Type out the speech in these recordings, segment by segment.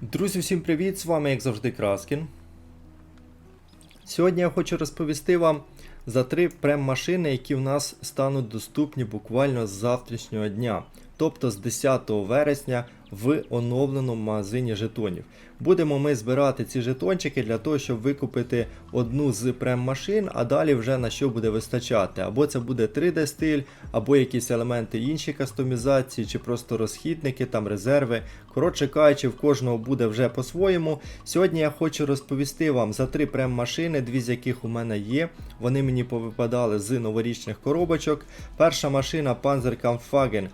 Друзі, всім привіт! З вами, як завжди, Краскін. Сьогодні я хочу розповісти вам за три прем-машини, які в нас стануть доступні буквально з завтрашнього дня, тобто з 10 вересня в оновленому магазині жетонів. Будемо ми збирати ці жетончики для того, щоб викупити одну з прем-машин, а далі вже на що буде вистачати. Або це буде 3D стиль, або якісь елементи інші кастомізації, чи просто розхідники, там резерви. Коротше кажучи, в кожного буде вже по-своєму. Сьогодні я хочу розповісти вам за три прем-машини, дві з яких у мене є. Вони мені повипадали з новорічних коробочок. Перша машина Panzerkampfwagen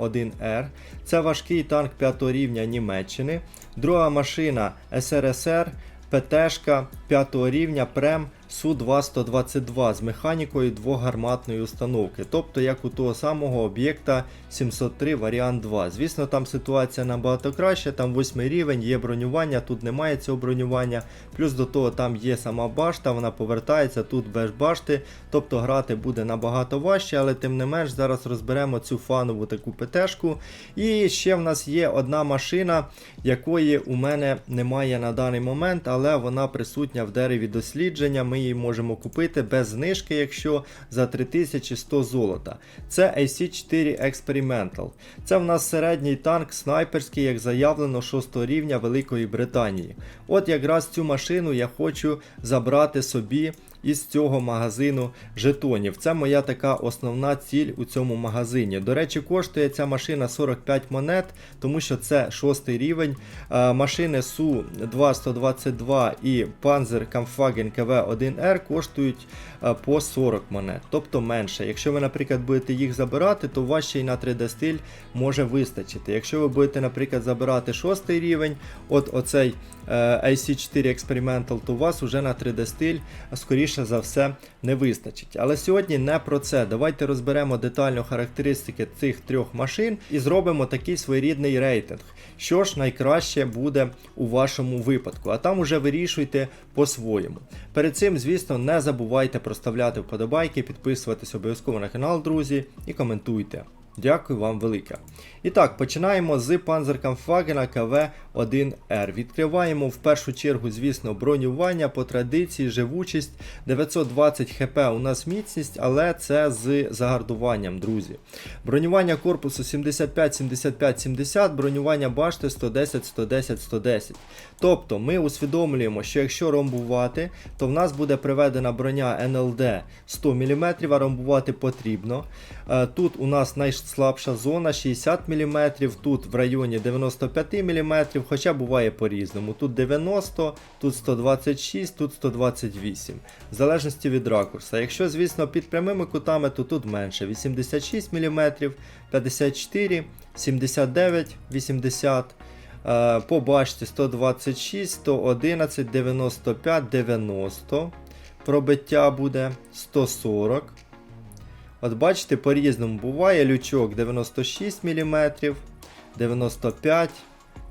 KV-1R. Це важкий танк 5 рівня Німеччини. Друга машина СРСР ПТшка 5 рівня Прем Су-2-122 з механікою двогарматної установки, тобто як у того самого об'єкта 703 варіант 2. Звісно, там ситуація набагато краще, там 8 рівень, є бронювання, тут немає цього бронювання. Плюс до того там є сама башта, вона повертається тут без башти, тобто грати буде набагато важче, але тим не менш зараз розберемо цю фанову таку ПТшку. І ще в нас є одна машина, якої у мене немає на даний момент, але вона присутня в дереві дослідження. Ми її можемо купити без знижки, якщо за 3100 золота. Це AC4 Experimental. Це в нас середній танк снайперський, як заявлено 6 рівня Великої Британії. От якраз цю машину я хочу забрати собі із цього магазину жетонів. Це моя така основна ціль у цьому магазині. До речі, коштує ця машина 45 монет, тому що це шостий рівень. Е, Машини Су-2-122 і Panzer Kampfwagen KV-1R коштують е, по 40 монет, тобто менше. Якщо ви, наприклад, будете їх забирати, то у вас ще й на 3D стиль може вистачити. Якщо ви будете, наприклад, забирати шостий рівень, от оцей е, AC4 Experimental, то у вас вже на 3D стиль скоріше за все не вистачить. Але сьогодні не про це. Давайте розберемо детально характеристики цих трьох машин і зробимо такий своєрідний рейтинг. Що ж найкраще буде у вашому випадку, а там уже вирішуйте по-своєму. Перед цим, звісно, не забувайте проставляти вподобайки, підписуватись обов'язково на канал, друзі, і коментуйте. Дякую вам велике. І так, починаємо з Panzerkampfwagen KV-1R. Відкриваємо в першу чергу, звісно, бронювання по традиції, живучість 920 хп у нас міцність, але це з загардуванням, друзі. Бронювання корпусу 75, 75, 70, бронювання башти 110, 110, 110. Тобто ми усвідомлюємо, що якщо ромбувати, то в нас буде приведена броня НЛД 100 мм, а ромбувати потрібно. Е, Тут у нас найслабша зона 60 мм, тут в районі 95 мм, хоча буває по-різному. Тут 90, тут 126, тут 128, в залежності від ракурса. Якщо, звісно, під прямими кутами, то тут менше 86 мм, 54, 79, 80. Е, По башті 126, 111, 95, 90. Пробиття буде 140. От бачите, по-різному буває лючок 96 мм, 95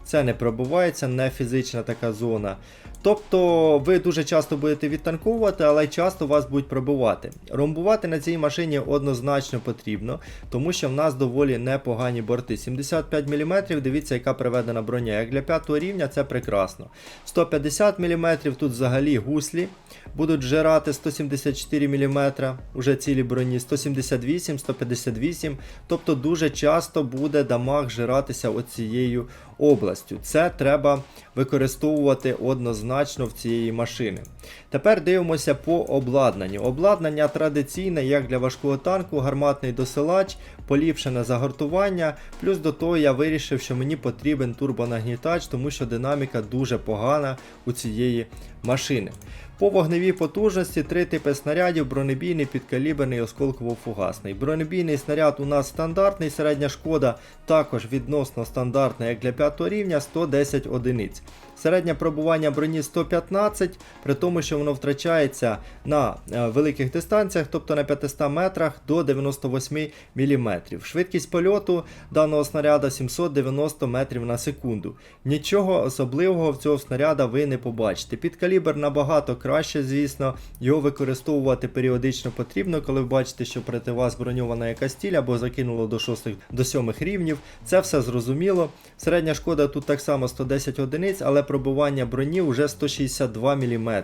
Це не пробувається, не фізична така зона. Тобто ви дуже часто будете відтанковувати, але й часто вас будуть пробивати. Ромбувати на цій машині однозначно потрібно, тому що в нас доволі непогані борти. 75 мм, дивіться, яка приведена броня. Як для 5 рівня це прекрасно. 150 мм, тут взагалі гуслі будуть жирати 174 мм, уже цілі броні, 178, 158. Тобто дуже часто буде дамаг жиратися оцією областю. Це треба використовувати однозначно в цієї машини. Тепер дивимося по обладнанню. Обладнання традиційне, як для важкого танку, гарматний досилач, поліпшене загортування. Плюс до того я вирішив, що мені потрібен турбонагнітач, тому що динаміка дуже погана у цієї машини. По вогневій потужності три типи снарядів: бронебійний, підкаліберний, осколково-фугасний. Бронебійний снаряд у нас стандартний, середня шкода також відносно стандартна, як для 5 рівня 110 одиниць. Середнє пробування броні 115, при тому, що воно втрачається на е, великих дистанціях, тобто на 500 метрах до 98 мм. Швидкість польоту даного снаряда 790 метрів на секунду. Нічого особливого в цього снаряда ви не побачите. Підкалібр набагато краще, звісно. Його використовувати періодично потрібно, коли ви бачите, що проти вас броньована якась стіль або закинуло до 6 до 7 рівнів. Це все зрозуміло. Середня шкода тут так само 110 одиниць, але пробування броні вже 162 мм.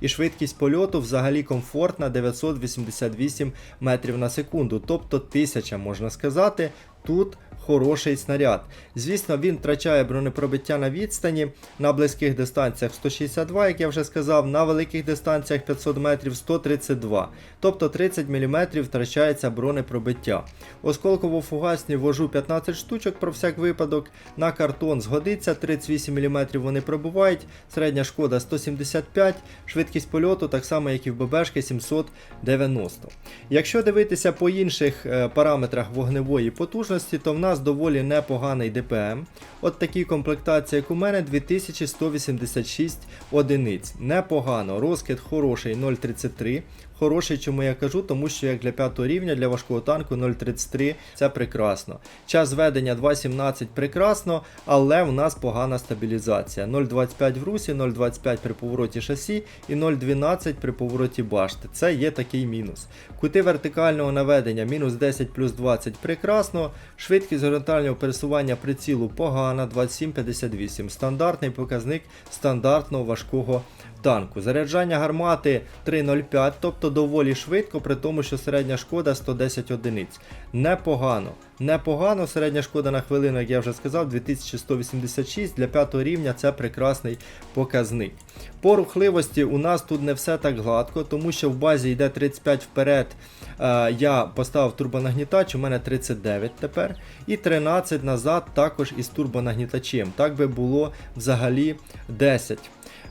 І швидкість польоту взагалі комфортна 988 метрів на секунду, тобто 1000 можна сказати. Тут хороший снаряд. Звісно, він втрачає бронепробиття на відстані, на близьких дистанціях 162, як я вже сказав, на великих дистанціях 500 метрів 132. Тобто 30 мм втрачається бронепробиття. Осколково-фугасні вожу 15 штучок про всяк випадок. На картон згодиться, 38 мм вони пробувають, середня шкода 175, швидкість польоту, так само як і в ББшки 790. Якщо дивитися по інших е, параметрах вогневої потужності, то в нас доволі непоганий ДПМ. От такі комплектації, як у мене, 2186 одиниць. Непогано, розкид хороший 0,33. Хороший, чому я кажу, тому що як для 5 рівня для важкого танку 0,33 це прекрасно. Час ведення 2.17 прекрасно, але в нас погана стабілізація. 0,25 в русі, 0,25 при повороті шасі і 0,12 при повороті башти. Це є такий мінус. Кути вертикального наведення мінус 10 плюс 20 прекрасно. Швидкість горизонтального пересування прицілу погана 27,58. Стандартний показник стандартного важкого танку. Заряджання гармати 3.05, тобто доволі швидко, при тому, що середня шкода 110 одиниць. Непогано. Непогано, середня шкода на хвилину, як я вже сказав, 2186 для 5 рівня це прекрасний показник. По рухливості у нас тут не все так гладко, тому що в базі йде 35 вперед. Е, я поставив турбонагнітач, у мене 39 тепер. І 13 назад також із турбонагнітачем. Так би було взагалі 10.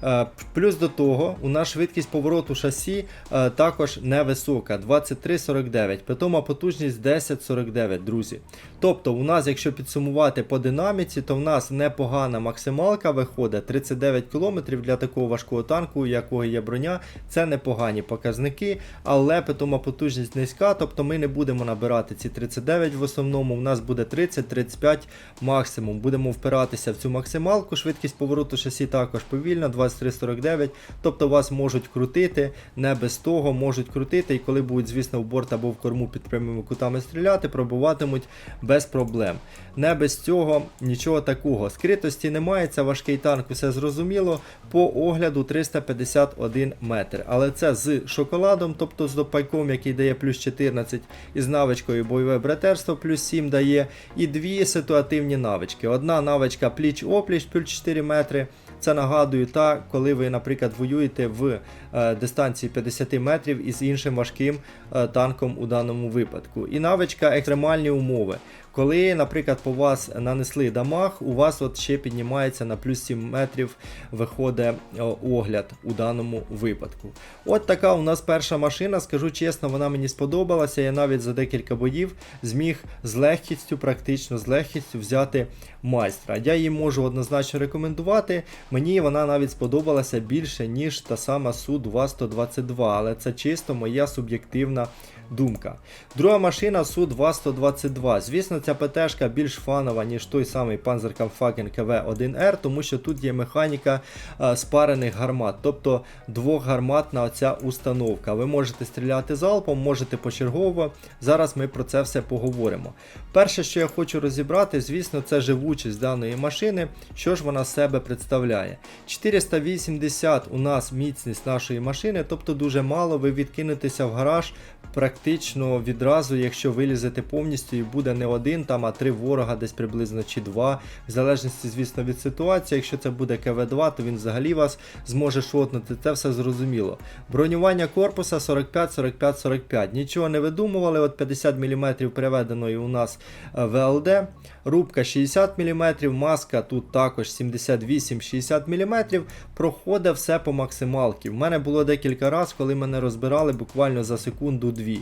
Е, Плюс до того, у нас швидкість повороту шасі е, також невисока 23,49, питома потужність 10,49, друзі. Тобто, у нас, якщо підсумувати по динаміці, то в нас непогана максималка виходить 39 км для такого важкого танку, у якого є броня. Це непогані показники, але питома потужність низька, тобто ми не будемо набирати ці 39 в основному, у нас буде 30-35 максимум. Будемо впиратися в цю максималку, швидкість повороту шасі також повільна, 23,49. Тобто вас можуть крутити, не без того можуть крутити, і коли будуть, звісно, в борт або в корму під прямими кутами стріляти, пробуватимуть без проблем. Не без цього нічого такого. Скритості немає, це важкий танк, все зрозуміло. По огляду 351 метр. Але це з шоколадом, тобто з допайком, який дає плюс 14, і з навичкою бойове братерство плюс 7 дає. І дві ситуативні навички. Одна навичка пліч-опліч плюс 4 метри. Це нагадую, та коли ви, наприклад, воюєте в е, дистанції 50 метрів із іншим важким е, танком у даному випадку. І навичка екстремальні умови. Коли, наприклад, по вас нанесли дамаг, у вас от ще піднімається на плюс 7 метрів, виходить е, огляд у даному випадку. От така у нас перша машина, скажу чесно, вона мені сподобалася. Я навіть за декілька боїв зміг з легкістю, практично з легкістю взяти майстра. Я її можу однозначно рекомендувати. Мені вона навіть сподобалася більше, ніж та сама Су-2-122, але це чисто моя суб'єктивна думка. Друга машина Су-2-122. Звісно, ця ПТшка більш фанова, ніж той самий Panzerkampfwagen КВ-1Р, тому що тут є механіка а, спарених гармат, тобто двохгарматна оця установка. Ви можете стріляти залпом, можете почергово. Зараз ми про це все поговоримо. Перше, що я хочу розібрати, звісно, це живучість даної машини. Що ж вона себе представляє? 480 у нас міцність нашої машини, тобто дуже мало, ви відкинетеся в гараж практично відразу, якщо вилізете повністю і буде не один, там, а три ворога десь приблизно чи два. В залежності, звісно, від ситуації. Якщо це буде КВ-2, то він взагалі вас зможе шотнути. Це все зрозуміло. Бронювання корпуса 45-45-45. Нічого не видумували. От 50 мм переведеної у нас е, ВЛД. Рубка 60 мм, маска тут також 78-60 мм. Проходить все по максималки. В мене було декілька разів, коли мене розбирали буквально за секунду-дві.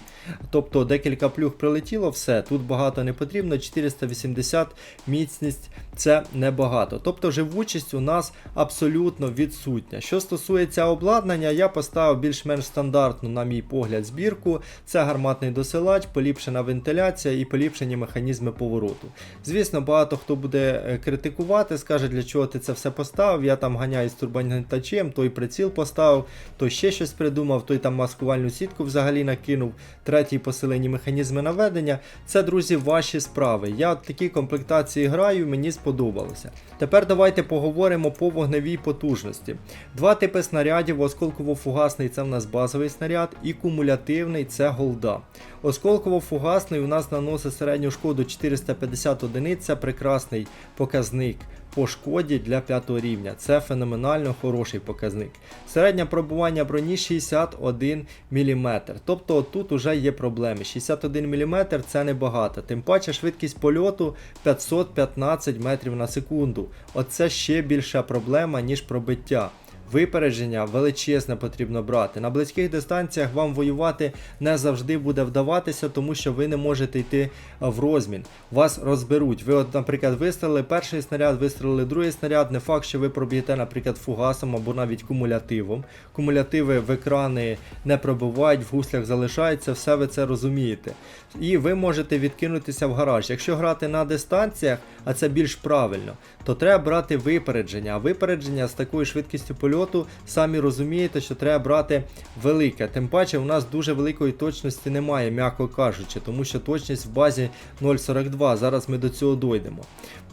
Тобто декілька плюх прилетіло, все, тут багато не потрібно, 480 міцність це небагато. Тобто живучість у нас абсолютно відсутня. Що стосується обладнання, я поставив більш-менш стандартну, на мій погляд, збірку. Це гарматний досилач, поліпшена вентиляція і поліпшені механізми повороту. Звісно, багато хто буде е, критикувати, скаже, для чого ти це все поставив. Я там ганяю з турбонагнітачем, той приціл поставив, той ще щось придумав, той там маскувальну сітку взагалі накинув, третій посилені механізми наведення. Це, друзі, ваші справи. Я в такій комплектації граю, мені сподобалося. Тепер давайте поговоримо по вогневій потужності. Два типи снарядів: осколково-фугасний це в нас базовий снаряд, і кумулятивний це голда. Осколково-фугасний у нас наносить середню шкоду 450 одиниць, це прекрасний показник по шкоді для 5 рівня. Це феноменально хороший показник. Середнє пробування броні 61 мм. Тобто тут уже є проблеми. 61 мм це небагато. Тим паче швидкість польоту 515 метрів на секунду. Оце ще більша проблема, ніж пробиття. Випередження величезне потрібно брати. На близьких дистанціях вам воювати не завжди буде вдаватися, тому що ви не можете йти е, в розмін. Вас розберуть. Ви, от, наприклад, вистрелили перший снаряд, вистрелили другий снаряд. Не факт, що ви проб'єте, наприклад, фугасом або навіть кумулятивом. Кумулятиви в екрани не пробивають, в гуслях залишаються, все ви це розумієте. І ви можете відкинутися в гараж. Якщо грати на дистанціях, а це більш правильно, то треба брати випередження. А випередження з такою швидкістю польоту, самі розумієте, що треба брати велике. Тим паче, у нас дуже великої точності немає, м'яко кажучи, тому що точність в базі 0,42. Зараз ми до цього дойдемо.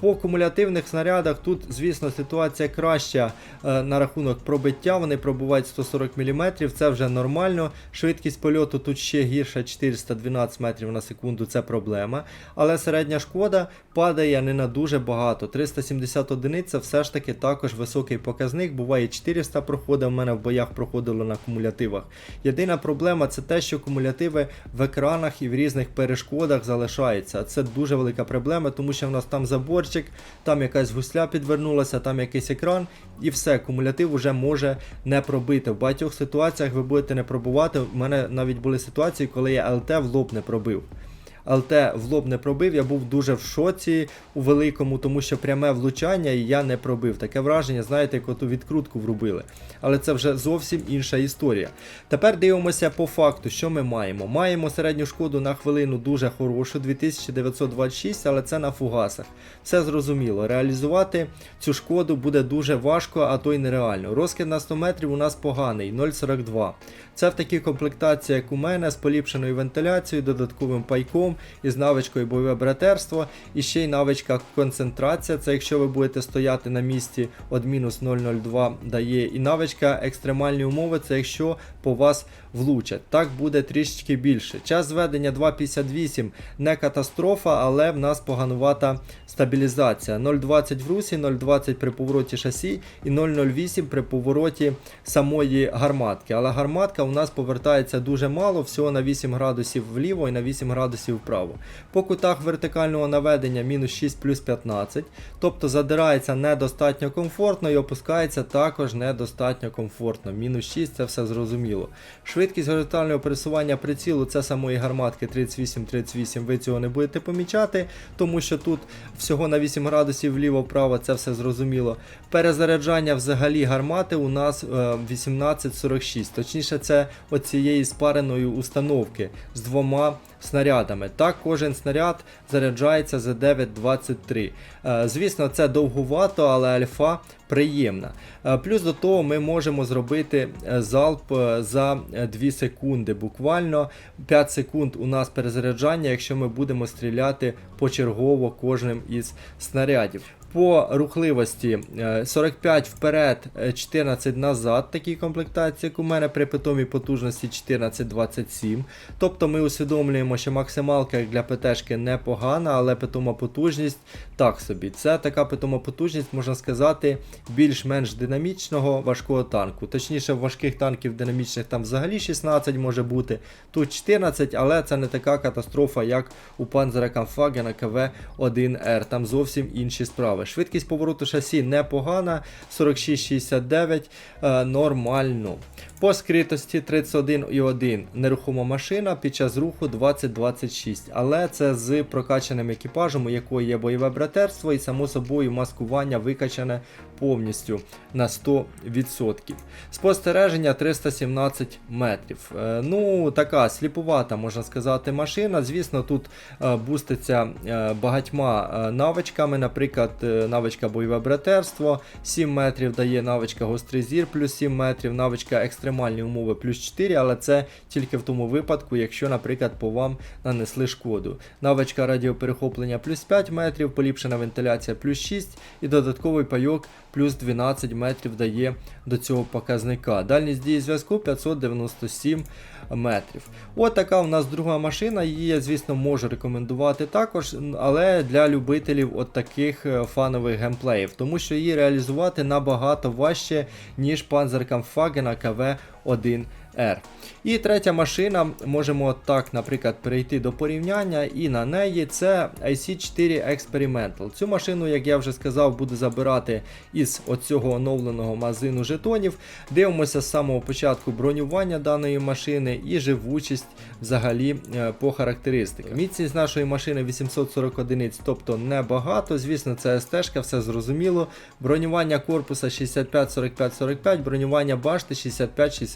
По кумулятивних снарядах тут, звісно, ситуація краща е, на рахунок пробиття. Вони пробувають 140 мм, це вже нормально. Швидкість польоту тут ще гірша 412 метрів на секунду, це проблема. Але середня шкода падає не на дуже багато. 370 одиниць це все ж таки також високий показник. Буває 400 проходить, в мене в боях проходило на кумулятивах. Єдина проблема це те, що кумулятиви в екранах і в різних перешкодах залишаються. Це дуже велика проблема, тому що в нас там заборчик, там якась гусля підвернулася, там якийсь екран, і все, кумулятив вже може не пробити. В багатьох ситуаціях ви будете не пробувати. У мене навіть були ситуації, коли я ЛТ в лоб не пробив. ЛТ в лоб не пробив, я був дуже в шоці у великому, тому що пряме влучання і я не пробив. Таке враження, знаєте, як оту відкрутку врубили. Але це вже зовсім інша історія. Тепер дивимося по факту, що ми маємо. Маємо середню шкоду на хвилину дуже хорошу, 2926, але це на фугасах. Все зрозуміло. Реалізувати цю шкоду буде дуже важко, а то й нереально. Розкид на 100 метрів у нас поганий, 0,42. Це в такій комплектації, як у мене, з поліпшеною вентиляцією, додатковим пайком, із навичкою бойове братерство, і ще й навичка концентрація. Це якщо ви будете стояти на місці від мінус 0,02 дає. І навичка екстремальні умови, це якщо по вас влучать. Так буде трішечки більше. Час зведення 2,58 не катастрофа, але в нас поганувата стабілізація. 0,20 в русі, 0,20 при повороті шасі і 0,08 при повороті самої гарматки. Але гарматка у нас повертається дуже мало, всього на 8 градусів вліво і на 8 градусів вправо. По кутах вертикального наведення мінус 6 плюс 15, тобто задирається недостатньо комфортно і опускається також недостатньо комфортно. Мінус 6 це все зрозуміло. Горизонтального пересування прицілу це самої гарматки 38-38, ви цього не будете помічати, тому що тут всього на 8 градусів вліво-вправо, це все зрозуміло. Перезаряджання взагалі гармати у нас е, 1846. Точніше, це оцієї спареної установки з двома снарядами. Так, кожен снаряд заряджається за 9,23. Е, Звісно, це довгувато, але альфа приємна. Е, Плюс до того ми можемо зробити е, залп е, за 2 секунди. Буквально 5 секунд у нас перезаряджання, якщо ми будемо стріляти почергово кожним із снарядів. По рухливості е, 45 вперед, е, 14 назад, такій комплектації, як у мене при питомій потужності 14-27. Тобто ми усвідомлюємо, що максималка як для ПТшки непогана, але питома потужність так собі. Це така питома потужність, можна сказати, більш-менш динамічного важкого танку. Точніше, важких танків динамічних там взагалі 16 може бути, тут 14, але це не така катастрофа, як у Panzer Kampfwagen КВ-1Р. Там зовсім інші справи. Цікаве. Швидкість повороту шасі непогана, 46-69, е, нормально. По скритості 31,1 нерухома машина під час руху 2026. Але це з прокачаним екіпажем, у якої є бойове братерство, і само собою маскування викачане повністю на 100%. Спостереження 317 метрів. Е, Ну, така сліпувата, можна сказати, машина. Звісно, тут е, буститься е, багатьма навичками. Наприклад, навичка бойове братерство 7 метрів дає навичка гострий зір плюс 7 метрів, навичка екстремальні умови плюс 4, але це тільки в тому випадку, якщо, наприклад, по вам нанесли шкоду. Навичка радіоперехоплення плюс 5 метрів, поліпшена вентиляція плюс 6 і додатковий пайок плюс 12 метрів дає до цього показника. Дальність дії зв'язку 597 метрів. От така у нас друга машина, її, я, звісно, можу рекомендувати також, але для любителів от таких е, фанових геймплеїв, тому що її реалізувати набагато важче, ніж панзеркам Фагена КВ Е1Р. І третя машина, можемо так, наприклад, перейти до порівняння, і на неї це IC4 Experimental. Цю машину, як я вже сказав, буде забирати із оцього оновленого мазину жетонів. Дивимося з самого початку бронювання даної машини і живучість взагалі е, по характеристикам. Міцність нашої машини 840 одиниць, тобто небагато. Звісно, це СТ, все зрозуміло. Бронювання корпуса 65-45-45, бронювання башти 65 65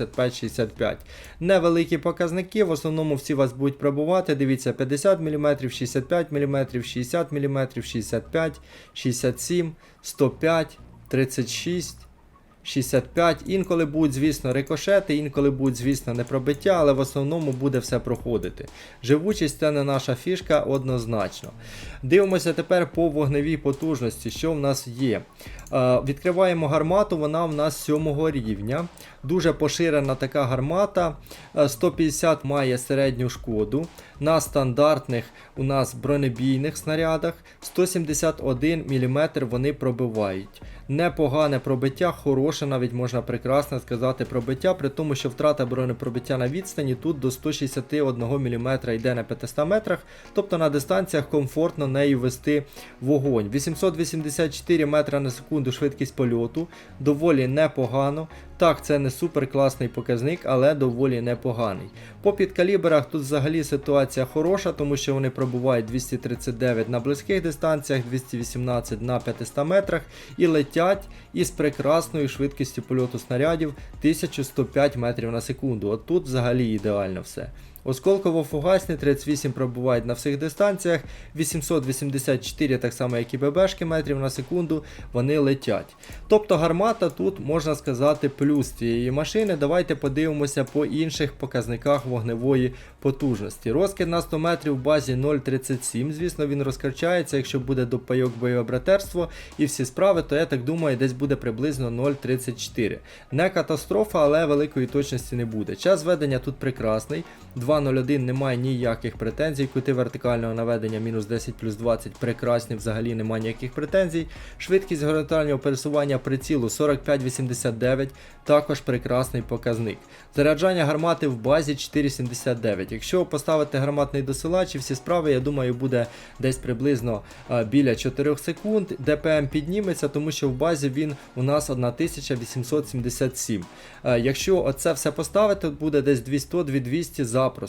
Невеликі показники, в основному всі вас будуть пробувати. Дивіться, 50 мм, 65 мм, 60 мм, 65, 67, 105, 36. 65. Інколи будуть, звісно, рикошети, інколи будуть, звісно, не пробиття, але в основному буде все проходити. Живучість це не наша фішка однозначно. Дивимося тепер по вогневій потужності, що в нас є. Е, відкриваємо гармату, вона в нас 7 рівня. Дуже поширена така гармата. Е, 150 має середню шкоду. На стандартних у нас бронебійних снарядах 171 мм вони пробивають. Непогане пробиття, хороше, навіть можна прекрасно сказати пробиття, при тому, що втрата бронепробиття на відстані тут до 161 мм йде на 500 метрах, тобто на дистанціях комфортно нею вести вогонь. 884 метра на секунду швидкість польоту, доволі непогано. Так, це не супер класний показник, але доволі непоганий. По підкаліберах тут взагалі ситуація хороша, тому що вони пробувають 239 на близьких дистанціях, 218 на 500 метрах і летять із прекрасною швидкістю польоту снарядів 1105 метрів на секунду. От тут взагалі ідеально все. Осколково-фугасні 38 пробувають на всіх дистанціях, 884, так само як і ББшки метрів на секунду, вони летять. Тобто гармата тут можна сказати плюс цієї машини. Давайте подивимося по інших показниках вогневої потужності. Розкид на 100 метрів в базі 0,37. Звісно, він розкачається, якщо буде до пайок бойове братерство і всі справи, то я так думаю, десь буде приблизно 0,34. Не катастрофа, але великої точності не буде. Час ведення тут прекрасний. 2.01 немає ніяких претензій. Кути вертикального наведення мінус 10 плюс 20 прекрасні, взагалі немає ніяких претензій. Швидкість горизонтального пересування прицілу 45-89, також прекрасний показник. Заряджання гармати в базі 4,79. Якщо поставити гарматний досилач і всі справи, я думаю, буде десь приблизно біля 4 секунд. ДПМ підніметься, тому що в базі він у нас 1877. Якщо оце все поставити, буде десь 200-2200 запросто.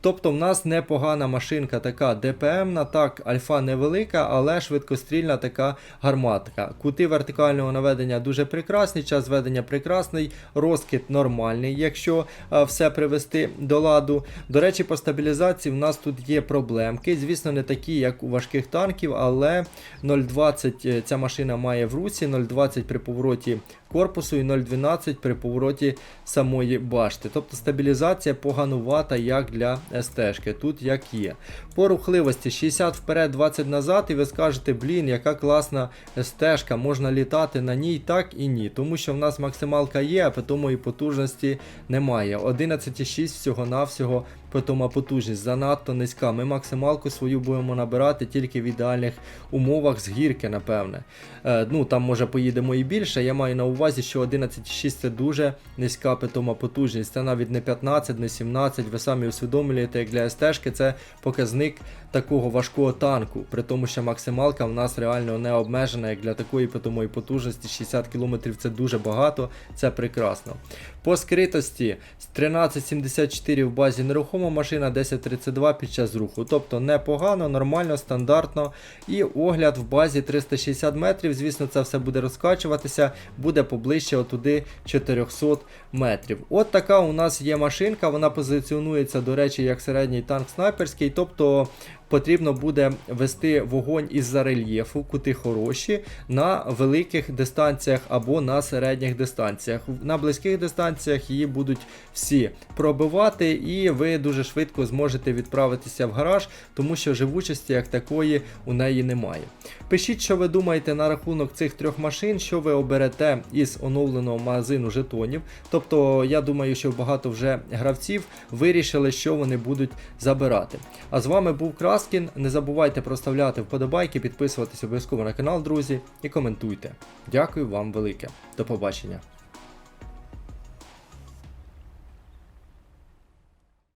Тобто в нас непогана машинка така ДПМна, так, альфа невелика, але швидкострільна така гарматка. Кути вертикального наведення дуже прекрасні, час ведення прекрасний, розкид нормальний, якщо а, все привести до ладу. До речі, по стабілізації в нас тут є проблемки. Звісно, не такі, як у важких танків, але 0,20 ця машина має в русі, 0,20 при повороті корпусу і 0,12 при повороті самої башти. Тобто стабілізація поганувата як для СТ-шки, тут як є. По рухливості 60 вперед, 20 назад, і ви скажете, блін, яка класна СТ-шка, можна літати на ній так і ні. Тому що в нас максималка є, а тому і потужності немає. 11,6 всього-навсього питома потужність занадто низька. Ми максималку свою будемо набирати тільки в ідеальних умовах з гірки, напевне. Е, ну там може поїдемо і більше. Я маю на увазі, що 11,6 це дуже низька питома потужність. Це навіть не 15, не 17. Ви самі усвідомлюєте, як для СТ-шки це показник такого важкого танку. При тому, що максималка в нас реально не обмежена, як для такої питомої потужності. 60 км це дуже багато, це прекрасно. По скритості 1374 в базі нерухома машина, 1032 під час руху. Тобто непогано, нормально, стандартно. І огляд в базі 360 метрів. Звісно, це все буде розкачуватися, буде поближче отуди 400 метрів. От така у нас є машинка, вона позиціонується, до речі, як середній танк снайперський. Тобто потрібно буде вести вогонь із-за рельєфу, кути хороші, на великих дистанціях або на середніх дистанціях. На близьких дистанціях її будуть всі пробивати, і ви дуже швидко зможете відправитися в гараж, тому що живучості як такої у неї немає. Пишіть, що ви думаєте на рахунок цих трьох машин, що ви оберете із оновленого магазину жетонів. Тобто, я думаю, що багато вже гравців вирішили, що вони будуть забирати. А з вами був Краскін. Не забувайте проставляти вподобайки, підписуватись обов'язково на канал, друзі, і коментуйте. Дякую вам велике. До побачення.